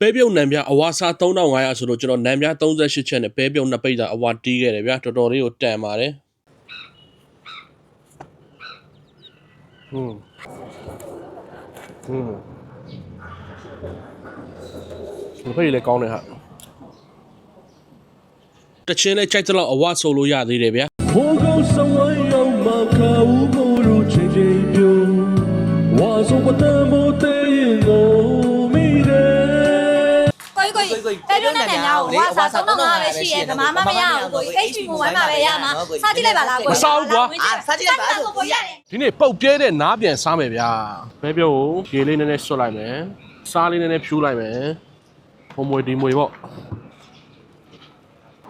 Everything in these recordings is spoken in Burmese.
ပဲပြုတ်နံပြအဝါစား3500ဆိုတော့ကျွန်တော်နံပြ38ချက်နဲ့ပဲပြုတ်နှစ်ပိတ်သာအဝါတီးခဲ့တယ်ဗျာတော်တော်လေးကိုတန်ပါတယ်ဟွန်းဟွန်းဒီဖိတ်လည်းကောင်းတယ်ဟာတချင်းလေးကြိုက်တဲ့လောက်အဝါဆိုလို့ရသေးတယ်ဗျာဘိုးကောင်စဝိုင်းအောင်မခါဦးမို့လို့ချင်းချင်းပြုံးဝါစုပတံမို့တဲ့ ကိုကြီးကိုကြီးပဲပြုတ်တဲ့နေများကိုဝါစာသုံးတော့ငါပဲရှိရဲဗမာမမရဘူးကိုကြီး HP မိုဘိုင်းမှာပဲရမှာစားကြည့်လိုက်ပါလားကိုကြီးစားကြည့်လိုက်ပါဆိုကိုကြီးရတယ်ဒီနေ့ပုတ်ပြဲတဲ့နားပြန်စားမယ်ဗျာပဲပြုတ်ကိုရေလေးနည်းနည်းဆွတ်လိုက်မယ်စားလေးနည်းနည်းဖြူးလိုက်မယ်ဟိုမွေဒီမွေပေါ့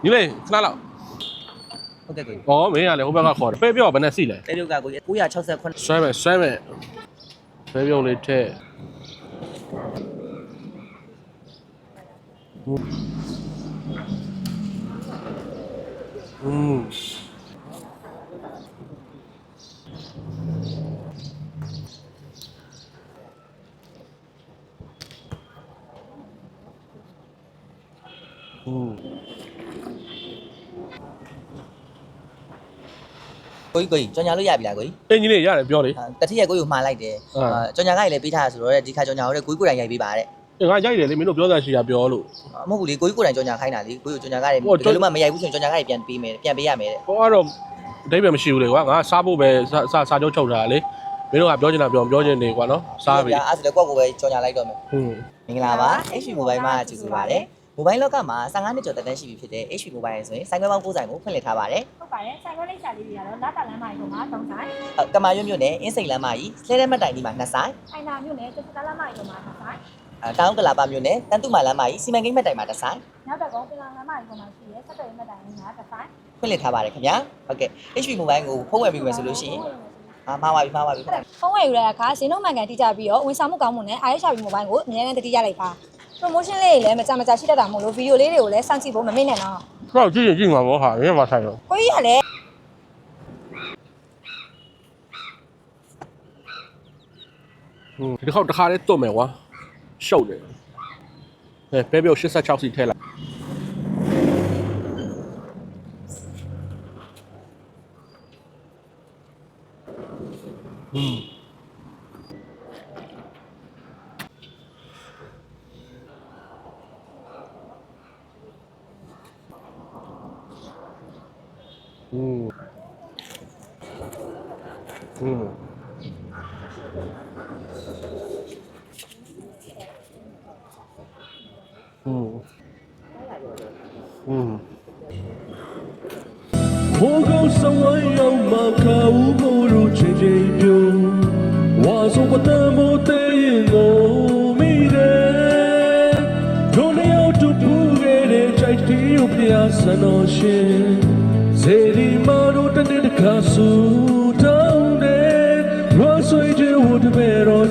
ညီလေးခဏလောက်ဟုတ်ကဲ့ကိုကြီး။ဩမင်းကလည်းဟိုဘက်ကခေါ်တယ်။ပဲပြောဘယ်နဲ့စီလဲတဲပြုတ်ကကိုကြီး968။ဆွဲမယ်ဆွဲမယ်။ပဲပြောလေးထည့်။ อืมကိုကြီးကိုကြီးကြောင်ညာလို့ရပြီလားကိုကြီးအင်ကြီးလေးရတယ်ပြောလေတတိယကိုကြီးကိုမှားလိုက်တယ်အာကြောင်ညာကလည်းပေးထားတာဆိုတော့ဒီခါကြောင်ညာကိုလည်းကိုကြီးကိုယ်တိုင်ရိုက်ပေးပါတဲ့ ငါရိုက်တယ်လေမင်းတို့ပြောတာရှိတာပြောလို့ မဟုတ်ဘူးလေကိုကြီးကိုယ်တိုင်ကြောင်ညာခိုင်းတာလေကိုကြီးကိုကြောင်ညာကလည်းဟိုဒီလိုမှမရိုက်ဘူးဆိုရင်ကြောင်ညာကလည်းပြန်ပေးမယ်ပြန်ပေးရမယ်တဲ့။ဟောကတော့အတိတ်ပဲမရှိဘူးလေကွာ။ငါစားဖို့ပဲစာစာစာချုပ်ချုပ်တာလေ။မင်းတို့ကပြောချင်တာပြောပြောချင်နေကွာနော်။စားပြီအဲ့ဒါဆိုတော့ကိုယ့်ကိုယ်ပဲကြောင်ညာလိုက်တော့မယ်။ဟွန်း မင်္ဂလာပါ HP Mobile မှာကျေးဇူးပါတယ်မိုဘိုင်းလောကမှာ15နှစ်ကျော်တက်တန်းရှိပြီဖြစ်တဲ့ HP Mobile ဆိုရင်ဆိုင်ခွဲပေါင်း9ဆိုင်ကိုဖွင့်လှစ်ထားပါတယ်ဟုတ်ပါတယ်ဆိုင်ခွဲလေးရှာလေးတွေကတော့လာတာလမ်းမကြီးပေါ်မှာ၃ဆိုင်။ကမာရွတ်မြို့နယ်အင်းစိန်လမ်းမကြီးလှဲတဲ့မတ်တိုင်ဒီမှာ2ဆိုင်အိုင်နာမြို့နယ်စစ်စစ်လမ်းမကြီးပေါ်မှာ၃ဆိုင်အဲ တောင်ကလာပါမြို့နယ်တန်တုမာလမ်းမကြီးစီမံကိန်းမတ်တိုင်မှာ2ဆိုင်နောက်တော့ကုန်းပင်လမ်းလမ်းမကြီးပေါ်မှာရှိရဲဆက်သွယ်ရေးမှတ်တိုင်ကြီးမှာတစ်ဆိုင်ဖွင့်လှစ်ထားပါတယ်ခင်ဗျာ။ဟုတ်ကဲ့ HP Mobile ကိုဖုန်းဝယ်ပြီးမယ်ဆိုလို့ရှိရင်အာမှားပါပြီမှားပါပြီခင်ဗျာဖုန်းဝယ်ယူတဲ့အခါဈေးနှုန်းမှန်ကန်တိကျပြီးတော့ဝန်ဆောင်မှုကောင်းမှုနဲ့ iShop Mobile ကိုအမြဲတမ်းတတိယလိုက်ပါ promotion လေးတွေလည်းမကြမကြရှိတတ်တာမို့လို့ဗီဒီယိုလေးတွေကိုလည်းစောင့်ကြည့်ဖို့မမေ့နဲ့နော်။တော့ကြည့်ရင်ကြည့်မှာပေါ့ဟာ။မင်းကမဆိုင်တော့ကိုကြီးကလည်း။ဟွန်းဒီတစ်ခေါက်တစ်ခါလေးတွတ်မယ်ကွာ။ ရှုပ်တယ်။အဲပဲပြော86စီ မိုးကောင်းစဝိုင်းရောက်မှခါဦးမိုးတို့ချိန်ချိန်ပြုံးဝါစုံမတန်မိုးတဲ့ရင်ကိုမိတယ်တို့လျောက်တူပူခဲ့တဲ့ချိုက်တီးကိုဖျားဆန်တော်ရှင်ဇေဒီမာတို့တနေ့တခါဆူတောင်းတယ်ရွှေဆွေးကျွတ်တပဲတော့